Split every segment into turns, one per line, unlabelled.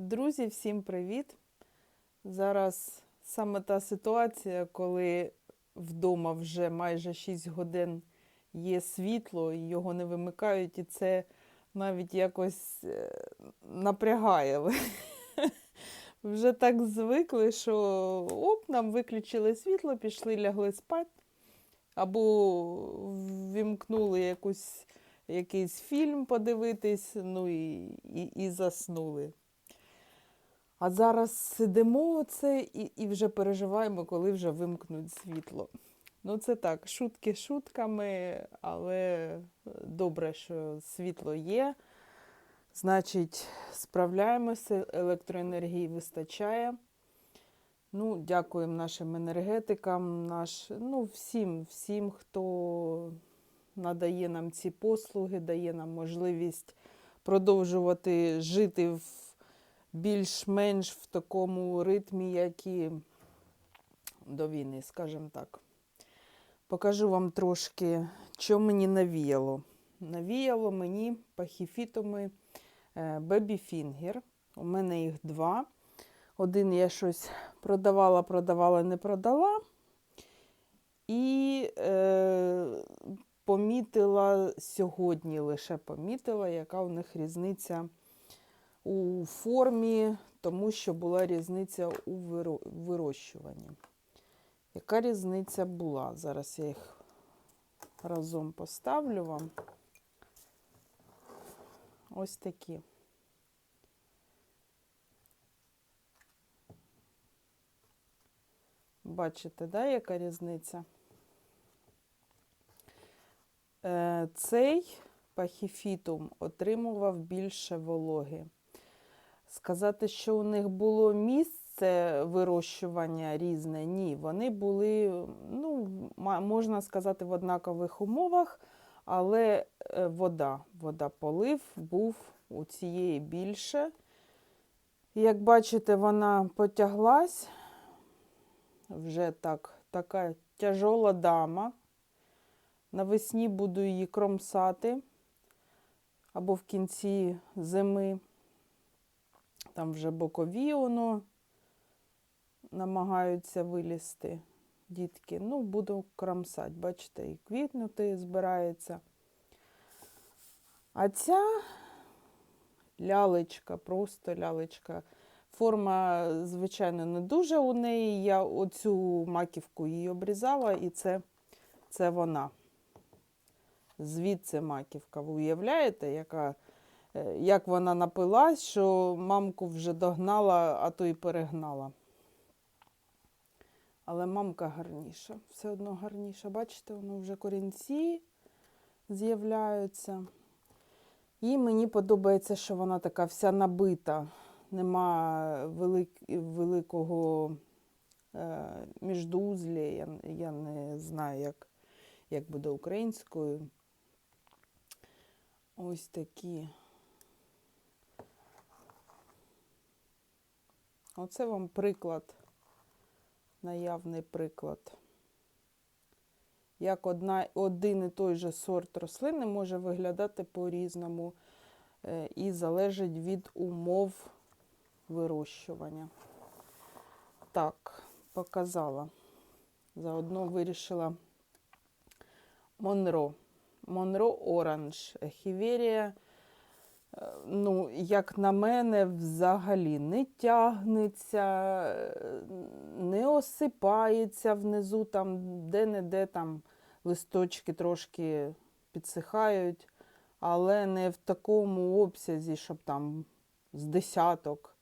Друзі, всім привіт! Зараз саме та ситуація, коли вдома вже майже 6 годин є світло, і його не вимикають, і це навіть якось е, напрягає. Вже так звикли, що оп, нам виключили світло, пішли, лягли спати, або вімкнули якусь, якийсь фільм подивитись, ну і, і, і заснули. А зараз сидимо оце і, і вже переживаємо, коли вже вимкнуть світло. Ну, це так, шутки шутками, але добре, що світло є. Значить, справляємося, електроенергії вистачає. Ну, дякуємо нашим енергетикам, наш, ну, всім, всім, хто надає нам ці послуги, дає нам можливість продовжувати жити в більш-менш в такому ритмі, як і до війни, скажімо так. Покажу вам трошки, що мені навіяло. Навіяло мені Baby Finger. У мене їх два. Один я щось продавала, продавала, не продала. І е, помітила сьогодні лише помітила, яка у них різниця у формі, тому що була різниця у вирощуванні. Яка різниця була? Зараз я їх разом поставлю вам. Ось такі. Бачите, да, яка різниця? Е, Цей пахіфітум отримував більше вологи. Сказати, що у них було місце вирощування різне, ні. Вони були, ну, можна сказати, в однакових умовах, але е, вода, вода полив був у цієї більше. Як бачите, вона потяглась. Вже так, така тяжола дама. Навесні буду її кромсати або в кінці зими. Там вже бокові воно намагаються вилізти дітки. Ну, буду кромсати, бачите, і квітнути збирається. А ця лялечка, просто лялечка. Форма, звичайно, не дуже у неї. Я оцю маківку її обрізала, і це, це вона. Звідси маківка. Ви уявляєте, яка, як вона напилась, що мамку вже догнала, а то й перегнала. Але мамка гарніша, все одно гарніша. Бачите, воно вже корінці з'являються. І мені подобається, що вона така вся набита. Нема велик, великого е, міждузля. Я, я не знаю, як, як буде українською. Ось такі. Оце вам приклад, наявний приклад. Як одна, один і той же сорт рослини може виглядати по-різному е, і залежить від умов вирощування. Так, показала. Заодно вирішила Монро. Монро Оранж. Хіверія, ну, як на мене, взагалі не тягнеться, не осипається внизу, там де-не-де там листочки трошки підсихають, але не в такому обсязі, щоб там з десяток.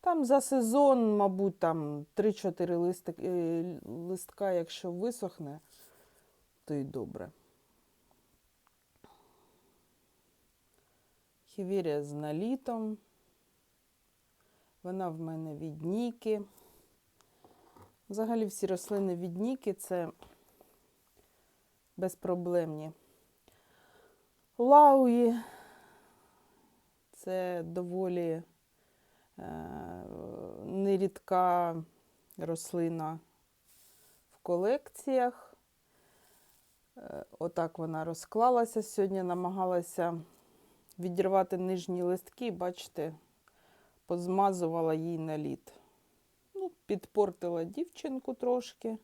Там за сезон, мабуть, там 3-4 листик, е, листка, якщо висохне, то й добре. Хівірія з налітом. Вона в мене від Ніки. Взагалі всі рослини від Ніки це безпроблемні. Лауї це доволі е, нерідка рослина в колекціях. Е, Отак вона розклалася. Сьогодні намагалася відірвати нижні листки, бачите, позмазувала їй наліт. Ну, підпортила дівчинку трошки,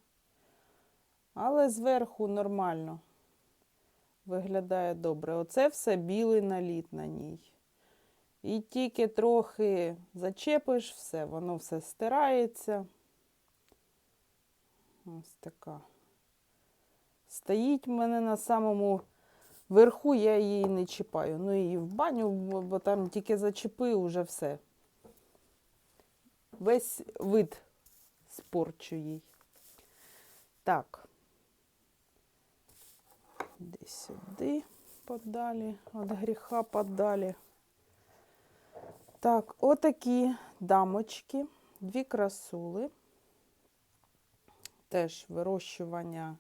але зверху нормально. Виглядає добре. Оце все білий наліт на ній. І тільки трохи зачепиш, все, воно все стирається. Ось така. Стоїть в мене на самому верху, я її не чіпаю. Ну її в баню, бо там тільки зачепив, уже все. Весь вид спорчу їй. Так. Десь сюди подалі, від гріха подалі. Так, отакі дамочки, дві красули. Теж вирощування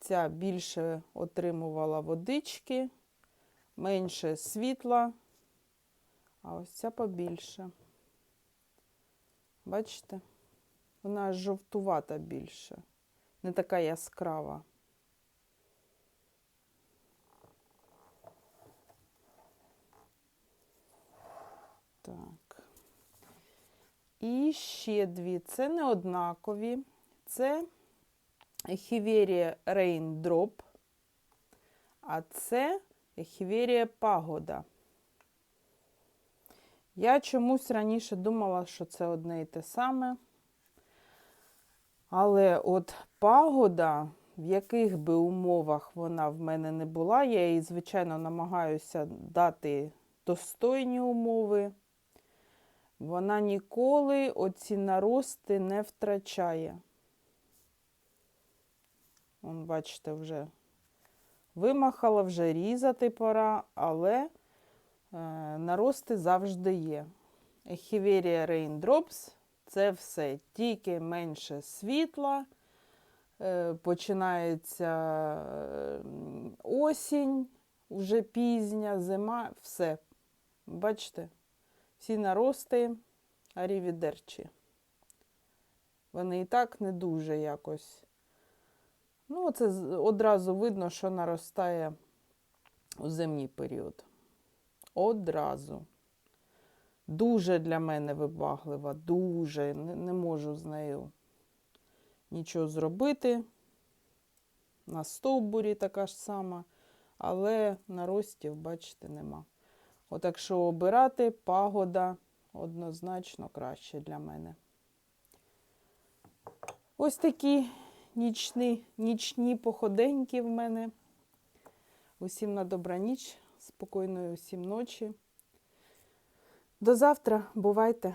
ця більше отримувала водички, менше світла, а ось ця побільше. Бачите? Вона жовтувата більше, не така яскрава. Так. І ще дві. Це не однакові. Це Ехіверія Raindrop, а це Ехіверія Пагода. Я чомусь раніше думала, що це одне і те саме. Але от пагода, в яких би умовах вона в мене не була, я їй, звичайно, намагаюся дати достойні умови. Вона ніколи оці нарости не втрачає. Вон, бачите, вже вимахала, вже різати пора, але е, нарости завжди є. Ехіверія Raindrops – це все. Тільки менше світла, е, починається е, осінь, вже пізня, зима, все. Бачите? Всі нарости арівідерчі. Вони і так не дуже якось. Ну, це одразу видно, що наростає у зимній період. Одразу. Дуже для мене вибаглива, дуже. Не, не можу з нею нічого зробити. На стовбурі така ж сама, але наростів, бачите, нема. От якщо обирати, пагода однозначно краще для мене. Ось такі нічні, нічні походеньки в мене. Усім на добраніч, спокійної усім ночі. До завтра, бувайте!